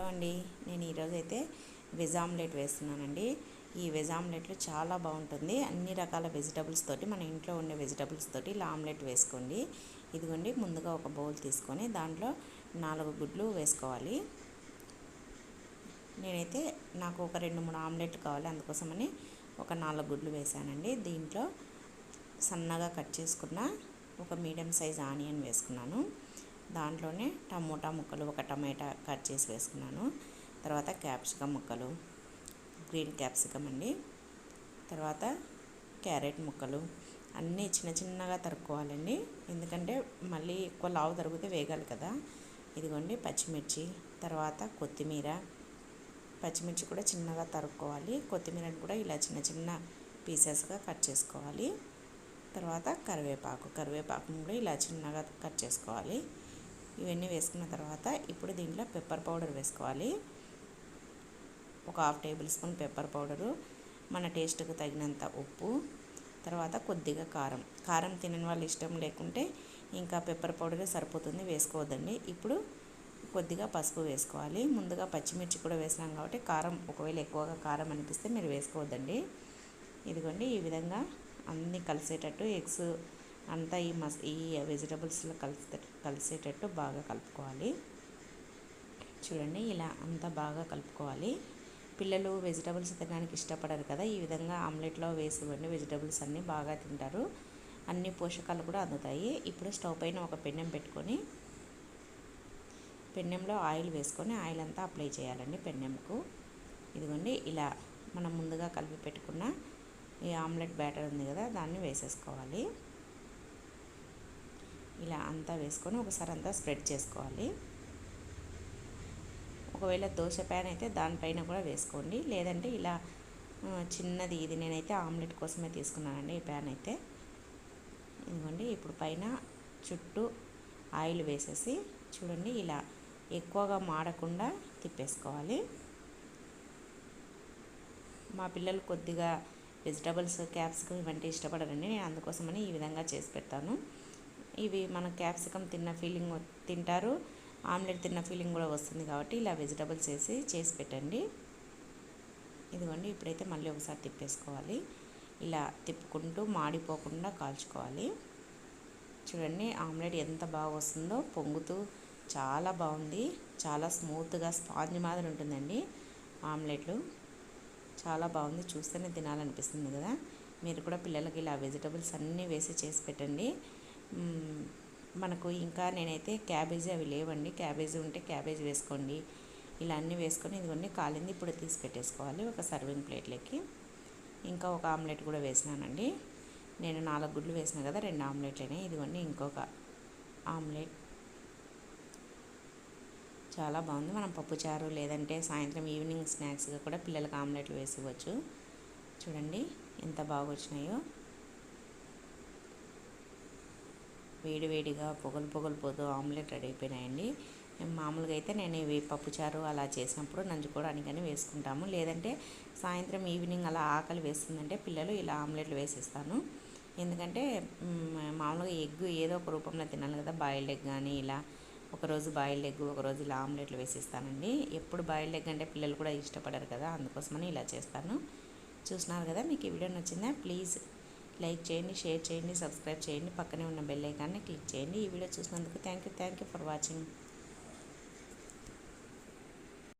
Hello అండి. నేను ఈరోజు అయితే వెజ్ ఆమ్లెట్ వేస్తున్నానండి. ఈ వెజ్ ఆమ్లెట్లు చాలా బాగుంటుంది. అన్ని రకాల వెజిటబుల్స్ తోటి మన ఇంట్లో ఉండే వెజిటబుల్స్ తోటి ఇలా ఆమ్లెట్ వేసుకోండి. ఇదిగోండి ముందుగా ఒక బౌల్ తీసుకొని దాంట్లో నాలుగు గుడ్లు వేసుకోవాలి. నేనైతే నాకు ఒక రెండు మూడు ఆమ్లెట్లు కావాలి. అందుకోసమని ఒక నాలుగు గుడ్లు వేసానండి దీంట్లో సన్నగా కట్ చేసుకున్న ఒక మీడియం సైజ్ ఆనియన్ వేసుకున్నాను. దాంట్లోనే టమోటా ముక్కలు ఒక టమాటా కట్ చేసి వేసుకున్నాను. తర్వాత క్యాప్సికమ్ ముక్కలు గ్రీన్ క్యాప్సికమ్ అండి. తర్వాత క్యారెట్ ముక్కలు అన్నీ చిన్న చిన్నగా తరుక్కోవాలండి. ఎందుకంటే మళ్ళీ ఎక్కువ లావు తరిగితే వేగాలి కదా. ఇదిగోండి పచ్చిమిర్చి తర్వాత కొత్తిమీర. పచ్చిమిర్చి కూడా చిన్నగా తరుక్కోవాలి. కొత్తిమీరని కూడా ఇలా చిన్న చిన్న పీసెస్గా కట్ చేసుకోవాలి. తర్వాత కరివేపాకు కరివేపాకును కూడా ఇలా చిన్నగా కట్ చేసుకోవాలి. ఇవన్నీ వేసుకున్న తర్వాత ఇప్పుడు దీంట్లో పెప్పర్ పౌడర్ వేసుకోవాలి. ఒక half tablespoon pepper powder మన టేస్ట్కు తగినంత ఉప్పు తర్వాత కొద్దిగా కారం. కారం తినని వాళ్ళు ఇష్టం లేకుంటే ఇంకా పెప్పర్ పౌడరే సరిపోతుంది వేసుకోవద్దండి. ఇప్పుడు కొద్దిగా పసుపు వేసుకోవాలి. ముందుగా పచ్చిమిర్చి కూడా వేసినాం కాబట్టి కారం ఒకవేళ ఎక్కువగా కారం అనిపిస్తే మీరు వేసుకోవద్దండి. ఇదిగోండి ఈ విధంగా అన్నీ కలిసేటట్టు ఎగ్స్ అంతా ఈ మస్ ఈ వెజిటబుల్స్లో కలిసే కలిసేటట్టు బాగా కలుపుకోవాలి. చూడండి ఇలా అంతా బాగా కలుపుకోవాలి. పిల్లలు వెజిటబుల్స్ తినడానికి ఇష్టపడరు కదా ఈ విధంగా ఆమ్లెట్లో వేసి ఇవ్వండి వెజిటబుల్స్ అన్నీ బాగా తింటారు. అన్ని పోషకాలు కూడా అందుతాయి. ఇప్పుడు స్టవ్ పైన ఒక పెన్నెం పెట్టుకొని పెన్నెంలో ఆయిల్ వేసుకొని ఆయిల్ అంతా అప్లై చేయాలండి పెన్నెంకు. ఇదిగోండి ఇలా మనం ముందుగా కలిపి పెట్టుకున్న ఈ ఆమ్లెట్ బ్యాటర్ ఉంది కదా దాన్ని వేసేసుకోవాలి. ఇలా అంతా వేసుకొని ఒకసారి అంతా స్ప్రెడ్ చేసుకోవాలి. ఒకవేళ దోశ ప్యాన్ అయితే దానిపైన కూడా వేసుకోండి. లేదంటే ఇలా చిన్నది ఇది నేనైతే ఆమ్లెట్ కోసమే తీసుకున్నానండి ఈ ప్యాన్ అయితే. ఇదిగోండి ఇప్పుడు పైన చుట్టూ ఆయిల్ వేసేసి చూడండి ఇలా ఎక్కువగా మాడకుండా తిప్పేసుకోవాలి. మా పిల్లలు కొద్దిగా వెజిటబుల్స్ క్యాప్సికమ్ ఇవంటి ఇష్టపడరండి. నేను అందుకోసమని ఈ విధంగా చేసి పెడతాను. ఇవి మన క్యాప్సికమ్ తిన్న ఫీలింగ్ తింటారు. ఆమ్లెట్ తిన్న ఫీలింగ్ కూడా వస్తుంది కాబట్టి ఇలా వెజిటబుల్స్ వేసి చేసి పెట్టండి. ఇదిగోండి ఇప్పుడైతే మళ్ళీ ఒకసారి తిప్పేసుకోవాలి. ఇలా తిప్పుకుంటూ మాడిపోకుండా కాల్చుకోవాలి. చూడండి ఆమ్లెట్ ఎంత బాగా వస్తుందో పొంగుతూ చాలా బాగుంది. చాలా స్మూత్గా స్పాంజ్ మాదిరి ఉంటుందండి ఆమ్లెట్లు. చాలా బాగుంది. చూస్తేనే తినాలనిపిస్తుంది కదా. మీరు కూడా పిల్లలకి ఇలా వెజిటబుల్స్ అన్నీ వేసి చేసి పెట్టండి. మనకు ఇంకా నేనైతే క్యాబేజీ అవి లేవండి. క్యాబేజీ ఉంటే క్యాబేజీ వేసుకోండి. ఇలా అన్నీ వేసుకొని ఇదిగోండి కాలింది ఇప్పుడు తీసి పెట్టేసుకోవాలి. ఒక సర్వింగ్ ప్లేట్లోకి ఇంకా ఒక ఆమ్లెట్ కూడా వేసినానండి. నేను నాలుగు గుడ్లు వేసిన కదా రెండు ఆమ్లెట్లనే. ఇదిగోండి ఇంకొక ఆమ్లెట్. చాలా బాగుంది. మనం పప్పుచారు లేదంటే సాయంత్రం ఈవినింగ్ స్నాక్స్గా కూడా పిల్లలకు ఆమ్లెట్లు వేసుకోవచ్చు చూడండి ఎంత బాగా వచ్చినాయో వేడివేడిగా పొగలు పొగలు పోతూ ఆమ్లెట్ రెడీ అయిపోయినాయండి. మామూలుగా అయితే నేను ఇవి పప్పుచారు అలా చేసినప్పుడు నంచుకోవడానికని వేసుకుంటాము. లేదంటే సాయంత్రం ఈవినింగ్ అలా ఆకలి వేస్తుందంటే పిల్లలు ఇలా ఆమ్లెట్లు వేసిస్తాను. ఎందుకంటే మామూలుగా ఎగ్ ఏదో ఒక రూపంలో తినాలి కదా బాయిల్డ్ ఎగ్ కానీ ఇలా ఒకరోజు బాయిల్డ్ ఎగ్ ఒకరోజు ఇలా ఆమ్లెట్లు వేసిస్తానండి. ఎప్పుడు బాయిల్డ్ ఎగ్ అంటే పిల్లలు కూడా ఇష్టపడరు కదా అందుకోసమని ఇలా చేస్తాను. చూసినారు కదా మీకు ఈ వీడియో నచ్చిందా? ప్లీజ్ లైక్ చేయండి షేర్ చేయండి సబ్స్క్రైబ్ చేయండి పక్కనే ఉన్న బెల్ ఐకాన్ని క్లిక్ చేయండి. ఈ వీడియో చూసినందుకు thank you thank you for watching.